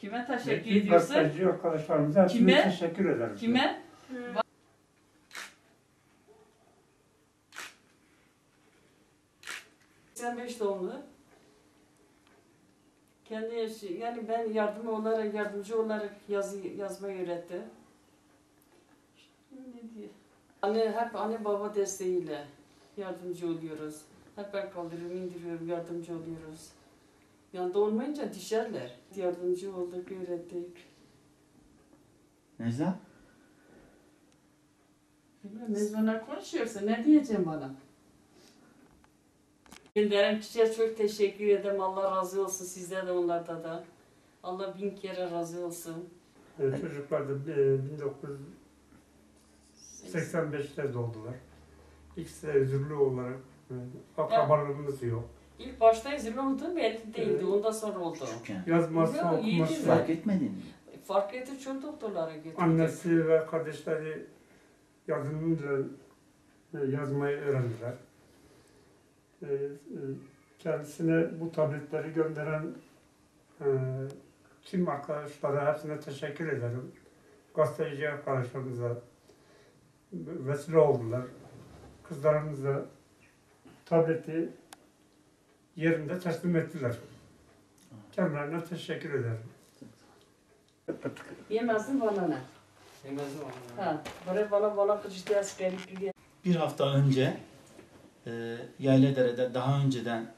Kime teşekkür Bütün ediyorsun? gazeteci arkadaşlarımıza hepsine Kime? teşekkür ederim. Kime? 85 doğumlu. Kendi yaşı, yani ben yardım olarak, yardımcı olarak yazı, yazmayı öğretti. Ne diye? Anne, hep anne baba desteğiyle yardımcı oluyoruz. Hep ben kaldırıyorum, indiriyorum, yardımcı oluyoruz. Yanında olmayınca düşerler. Yardımcı olduk, öğrettik. Necla? Bilmem mezmuna konuşuyorsun. Ne diyeceğim bana? Gönderen kişiye çok teşekkür ederim. Allah razı olsun. Sizde de onlarda da. Allah bin kere razı olsun. Ee, Çocuklar da e, 1985'te doğdular. İkisi de üzürlü olarak e, akrabalarımız yok. İlk başta izin oldu belli değildi. Ondan sonra oldu. Çocukken. Yazması, Yok, iyi okuması. Fark etmedin mi? Fark etti çok doktorlara götürdük. annesi ve kardeşleri yardımıyla e, yazmayı öğrendiler. E, e, Kendisine bu tabletleri gönderen e, tüm arkadaşlara hepsine teşekkür ederim. Gazeteci arkadaşlarımıza vesile oldular. Kızlarımıza tableti yerinde teslim ettiler. Kendilerine teşekkür ederim. Yemezsin bana ne? Yemezdim ama. Ha, buraya bana bana kıcıdı askerlik diye. Bir hafta önce e, Yayladere'de daha önceden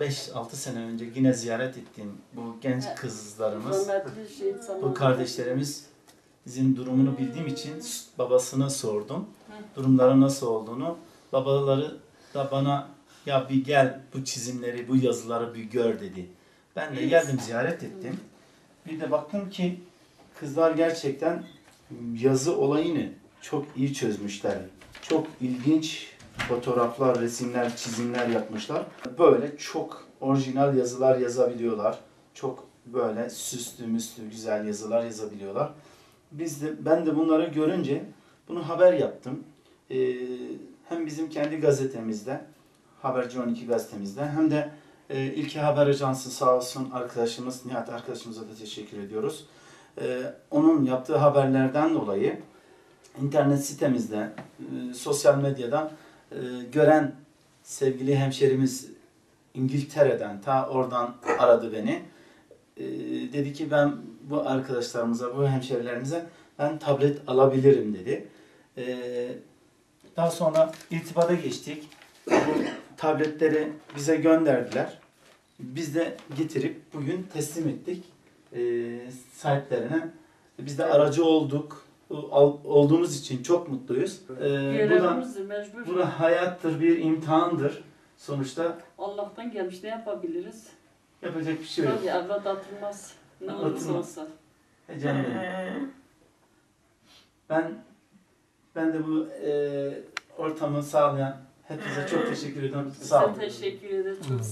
5-6 sene önce yine ziyaret ettiğim bu genç kızlarımız, şey bu kardeşlerimizin durumunu bildiğim için babasına sordum. Durumları nasıl olduğunu. Babaları da bana ya bir gel bu çizimleri, bu yazıları bir gör dedi. Ben de geldim ziyaret ettim. Bir de baktım ki kızlar gerçekten yazı olayını çok iyi çözmüşler. Çok ilginç fotoğraflar, resimler, çizimler yapmışlar. Böyle çok orijinal yazılar yazabiliyorlar. Çok böyle süslü müslü güzel yazılar yazabiliyorlar. Biz de ben de bunları görünce bunu haber yaptım. Ee, hem bizim kendi gazetemizde, Haberci 12 gazetemizde hem de e, İlke Haber Ajansı sağ olsun arkadaşımız Nihat arkadaşımıza da teşekkür ediyoruz. Ee, onun yaptığı haberlerden dolayı internet sitemizde, e, sosyal medyadan e, gören sevgili hemşerimiz İngiltere'den ta oradan aradı beni. E, dedi ki ben bu arkadaşlarımıza, bu hemşerilerimize ben tablet alabilirim dedi. E, daha sonra irtibata geçtik. Tabletleri bize gönderdiler. Biz de getirip bugün teslim ettik e, sahiplerine. Biz de aracı olduk. Al- olduğumuz için çok mutluyuz. E, bu da Görevimizdir mecbur. bu da hayattır, bir imtihandır. Sonuçta Allah'tan gelmiş ne yapabiliriz? yapacak bir şey yok. Tabii evlat atılmaz. Ne olursa Atılmaz. olsa. E canım benim. Ben ben de bu e, ortamı sağlayan hepinize çok teşekkür ediyorum. Sağ olun. Teşekkür ederim. Çok